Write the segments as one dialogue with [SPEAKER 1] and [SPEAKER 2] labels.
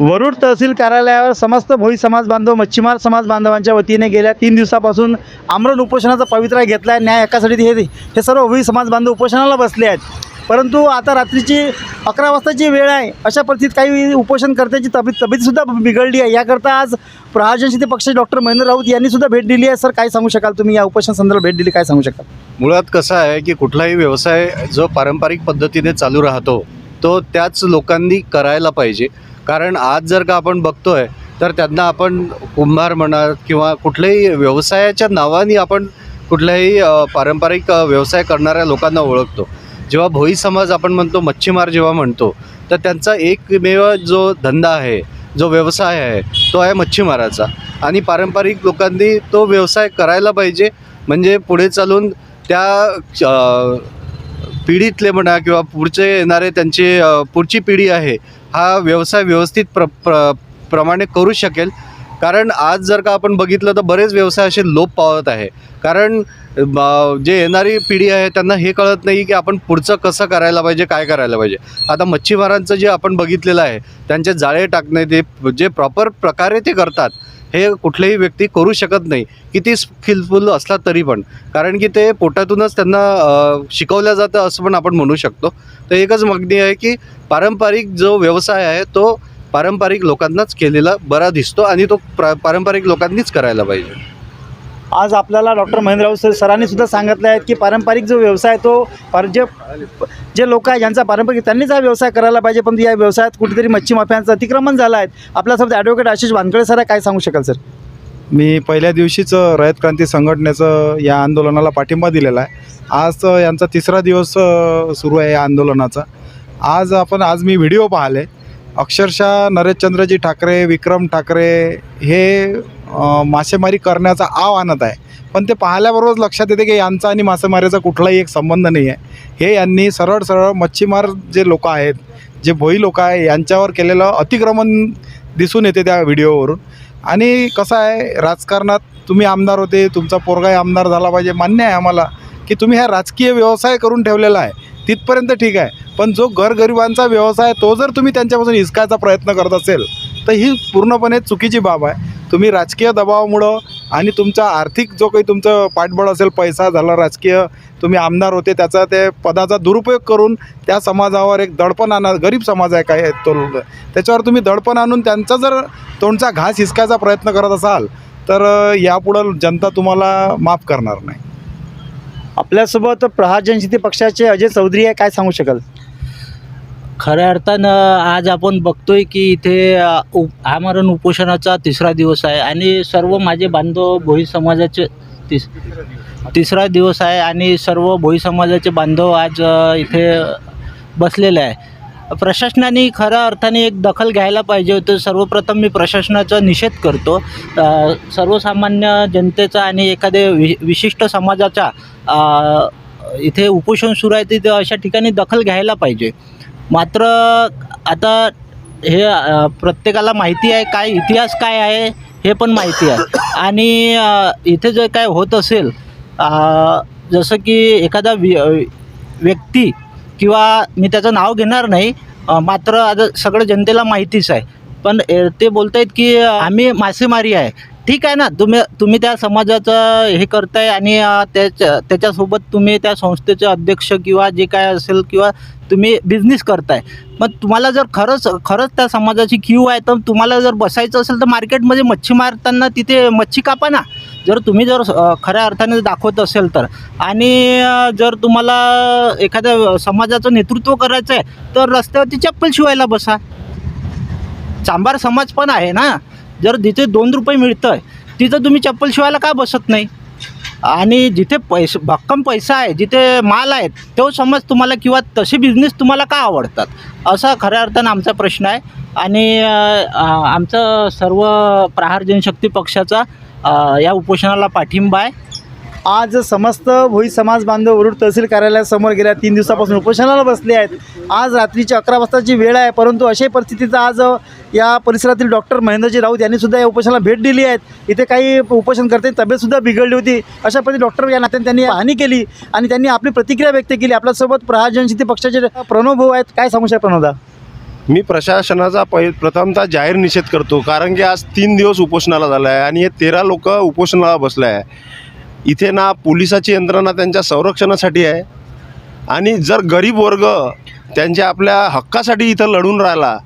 [SPEAKER 1] वरुड तहसील कार्यालयावर समस्त भोई समाज बांधव मच्छीमार समाज बांधवांच्या वतीने गेल्या तीन दिवसापासून आमरण उपोषणाचा पवित्रा घेतला आहे न्याय हक्कासाठी हे हे सर्व भोई समाज बांधव उपोषणाला बसले आहेत. परंतु आता रात्रीची अकरा वाजताची वेळ आहे. अशा परिस्थितीत काही उपोषणकर्त्याची तब्येत तब्येतसुद्धा बिघडली आहे. याकरता आज प्रहाजन जनशक्ती पक्षाचे डॉक्टर महेंद्र राऊत यांनी सुद्धा भेट दिली आहे. सर काय सांगू शकाल तुम्ही? या उपोषण संदर्भात भेट दिली काय सांगू शकाल?
[SPEAKER 2] मुळात कसं आहे की कुठलाही व्यवसाय जो पारंपरिक पद्धतीने चालू राहतो तो त्याच लोकांनी करायला पाहिजे. कारण आज जर का आपण बघतोय तर त्यांना आपण कुंभार म्हणा किंवा कुठल्याही व्यवसायाच्या नावाने आपण कुठल्याही पारंपरिक व्यवसाय करणाऱ्या लोकांना ओळखतो. जेव्हा भोई समाज आपण म्हणतो मच्छीमार जेव्हा म्हणतो तर त्यांचा एकमेव जो धंदा आहे जो व्यवसाय आहे तो आहे मच्छीमाराचा. आणि पारंपरिक लोकांनी तो व्यवसाय करायला पाहिजे म्हणजे पुढे चालून त्या पिढीतले म्हणा किंवा पुढचे येणारे त्यांची पुढची पिढी आहे हा व्यवसाय व्यवस्थित प्र प्र प्रमाणे करू शकेल. कारण आज जर का आपण बघितलं तर बरेच व्यवसाय असे लोप पावत आहे. कारण जे येणारी पिढी आहे त्यांना हे कळत नाही की आपण पुढचं कसं करायला पाहिजे काय करायला पाहिजे. आता मच्छीमारांचं जे आपण बघितलेलं आहे त्यांचे जाळे टाकणे ते जे प्रॉपर प्रकारे ते करतात हे कुठलेही व्यक्ती करू शकत नाही. किती स्किलफुल असला तरी पण. कारण की ते पोटातूनच त्यांना शिकवलं जातं असं पण आपण म्हणू शकतो. तर एकच मागणी आहे की पारंपरिक जो व्यवसाय आहे तो पारंपरिक लोकांनाच केलेला बरा दिसतो आणि तो प्र पारंपरिक लोकांनीच करायला पाहिजे.
[SPEAKER 1] आज आपल्याला डॉक्टर महेंद्र राऊत सर सरांनी सुद्धा सांगितलं आहे की पारंपरिक जो व्यवसाय आहे तो पर जे जे लोक आहे ज्यांचा पारंपरिक त्यांनीच हा व्यवसाय करायला पाहिजे. पण या व्यवसायात कुठेतरी मच्छी माफ्यांचं अतिक्रमण झालं आहे. आपल्यासोबत ॲडव्होकेट आशिष वानकडे सर आहे, काय सांगू शकाल सर?
[SPEAKER 3] मी पहिल्या दिवशीच रयत क्रांती संघटनेचं या आंदोलनाला पाठिंबा दिलेला आहे. आज यांचा तिसरा दिवस सुरू आहे या आंदोलनाचा. आज आपण आज मी व्हिडिओ पाहिले अक्षरशः नरेशचंद्रजी ठाकरे विक्रम ठाकरे हे मासेमारी करण्याचा आव आणत आहे. पण ते पाहिल्याबरोबरच लक्षात येते की यांचा आणि मासेमारीचा कुठलाही एक संबंध नाही आहे हे यांनी सरळ सरळ मच्छीमार जे लोक आहेत जे भोई लोक आहे यांच्यावर केलेलं अतिक्रमण दिसून येते त्या व्हिडिओवरून. आणि कसं आहे राजकारणात तुम्ही आमदार होते तुमचा पोरगाही आमदार झाला पाहिजे. मान्य आहे आम्हाला की तुम्ही हा राजकीय व्यवसाय करून ठेवलेला आहे. तिथपर्यंत ठीक आहे. पण जो घरगरिबांचा व्यवसाय तो जर तुम्ही त्यांच्यापासून हिसकायचा प्रयत्न करत असेल तर ही पूर्णपणे चुकीची बाब आहे. तुम्ही राजकीय दबावामुळं आणि तुमचा आर्थिक जो काही तुमचं पाठबळ असेल पैसा झाला राजकीय तुम्ही आमदार होते त्याचा ते पदाचा दुरुपयोग करून त्या समाजावर एक दडपण आणा गरीब समाज आहे काय तो त्याच्यावर तुम्ही दडपण आणून त्यांचा जर तोंडचा घास हिसकायचा प्रयत्न करत असाल तर यापुढं जनता तुम्हाला माफ करणार नाही.
[SPEAKER 1] आपल्यासोबत प्रहार जनशक्ती पक्षाचे अजय चौधरी आहे काय सांगू शकाल?
[SPEAKER 4] खऱ्या अर्थानं आज आपण बघतोय की इथे उप आमरण उपोषणाचा तिसरा दिवस आहे आणि सर्व माझे बांधव भोई समाजाचे तिस तिसरा दिवस आहे आणि सर्व भोई समाजाचे बांधव आज इथे बसलेले आहे. प्रशासनाने खऱ्या अर्थाने एक दखल घ्यायला पाहिजे होतं. सर्वप्रथम मी प्रशासनाचा निषेध करतो. सर्वसामान्य जनतेचा आणि एखाद्या वि विशिष्ट समाजाचा इथे उपोषण सुरू आहे तिथे अशा ठिकाणी दखल घ्यायला पाहिजे. मात्र आता हे प्रत्येकाला माहिती आहे काय इतिहास काय आहे हे पण माहिती आहे. आणि इथे जर काय होत असेल जसं की एखादा व्य व्यक्ती किंवा मी त्याचं नाव घेणार नाही मात्र आता सगळं जनतेला माहितीच आहे. पण ए, ते बोलत आहेत की आम्ही मासेमारी आहे. ठीक आहे ना तुम्ही तुम्ही त्या समाजाचं हे करताय आणि त्याच्या त्याच्यासोबत तुम्ही त्या संस्थेचे अध्यक्ष किंवा जे काय असेल किंवा तुम्ही बिझनेस करताय. मग तुम्हाला जर खरंच खरंच त्या समाजाची क्यू आहे तर तुम्हाला जर बसायचं असेल तर मार्केटमध्ये मच्छी मारताना तिथे मच्छी कापा ना. जर तुम्ही जर खऱ्या अर्थाने दाखवत असेल तर. आणि जर तुम्हाला एखाद्या समाजाचं नेतृत्व करायचं आहे तर रस्त्यावरती चप्पल शिवायला बसा. चांभार समाज पण आहे ना? जर जिथे दोन रुपये मिळतं आहे तिथं तुम्ही चप्पल शिवायला का बसत नाही? आणि जिथे पैसे भक्कम पैसा आहे जिथे माल आहे तो समज तुम्हाला किंवा तसे बिझनेस तुम्हाला का आवडतात? असा खऱ्या अर्थानं आमचा प्रश्न आहे. आणि आमचं सर्व प्रहार जनशक्ती पक्षाचा या उपोषणाला पाठिंबा आहे.
[SPEAKER 1] आज समस्त भोई समाज बांधव वरुड तहसील कार्यालयासमोर गेल्या तीन दिवसापासून उपोषणाला बसले आहेत. आज रात्रीची अकरा वाजताची वेळ आहे परंतु अशाही परिस्थितीत आज या परिसरातील डॉक्टर महेंद्रजी राऊत यांनी सुद्धा या उपोषणाला भेट दिली आहेत इथे काही उपोषणकर्ते तब्येतसुद्धा बिघडली होती. अशा पद्धती डॉक्टर या नात्याने त्यांनी हानी केली आणि त्यांनी आपली प्रतिक्रिया व्यक्त केली. आपल्यासोबत प्रहार जनशक्ती पक्षाचे प्रणव भाऊ आहेत. काय सांगू शकता प्रणवदा?
[SPEAKER 5] मी प्रशासनाचा पहि प्रथमतः जाहीर निषेध करतो कारण की आज तीन दिवस उपोषणाला झाला आहे आणि हे तेरा लोक उपोषणाला बसले आहे इथे ना पोलिसाची यंत्रणा त्यांच्या संरक्षणासाठी आहे आणि जर गरीब वर्ग त्यांच्या आपल्या हक्कासाठी इथं लढून राहिला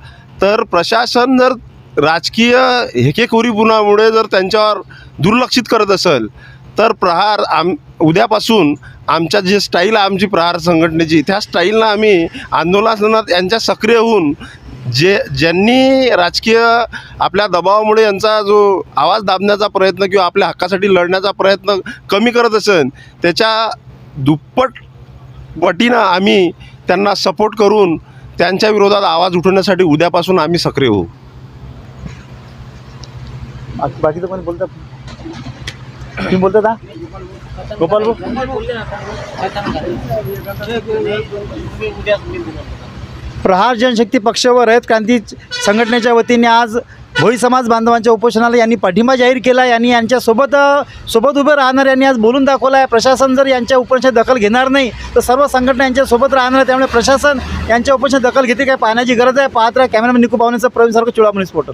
[SPEAKER 5] तर प्रशासन जर राजकीय हेकेखोरीपुणामुळे जर त्यांच्यावर दुर्लक्षित करत असेल तर प्रहार आम उद्यापासून आमच्या जे स्टाईल आहे आमची प्रहार संघटनेची त्या स्टाईलनं आम्ही आंदोलनात यांच्या सक्रिय होऊन जे ज्यांनी राजकीय आपल्या दबावामुळे यांचा जो आवाज दाबण्याचा प्रयत्न किंवा आपल्या हक्कासाठी लढण्याचा प्रयत्न कमी करत असेल त्याच्या दुप्पट पटीनं आम्ही त्यांना सपोर्ट करून त्यांच्या विरोधात आवाज उठवण्यासाठी उद्यापासून आम्ही सक्रिय होऊ.
[SPEAKER 1] बाकी तर कोणी बोलतात तुम्ही बोलता का गोपाल भाऊ प्रहार जनशक्ती पक्षावर आहेत. क्रांती संघटनेच्या वतीने आज भोई समाज बांधवांच्या उपोषणाला यांनी पाठिंबा जाहीर केला यांनी यांच्यासोबत सोबत उभे राहणार यांनी आज बोलून दाखवला आहे प्रशासन जर यांच्या उपोषणात दखल घेणार नाही तर सर्व संघटना यांच्यासोबत राहणार आहे त्यामुळे प्रशासन यांच्या उपोषणात दखल घेते. काय पाहण्याची गरज आहे. पाहत राहा. कॅमेरामॅन निकू पाहुण्याचं प्रवीण सारखं चुळामणी स्फोटक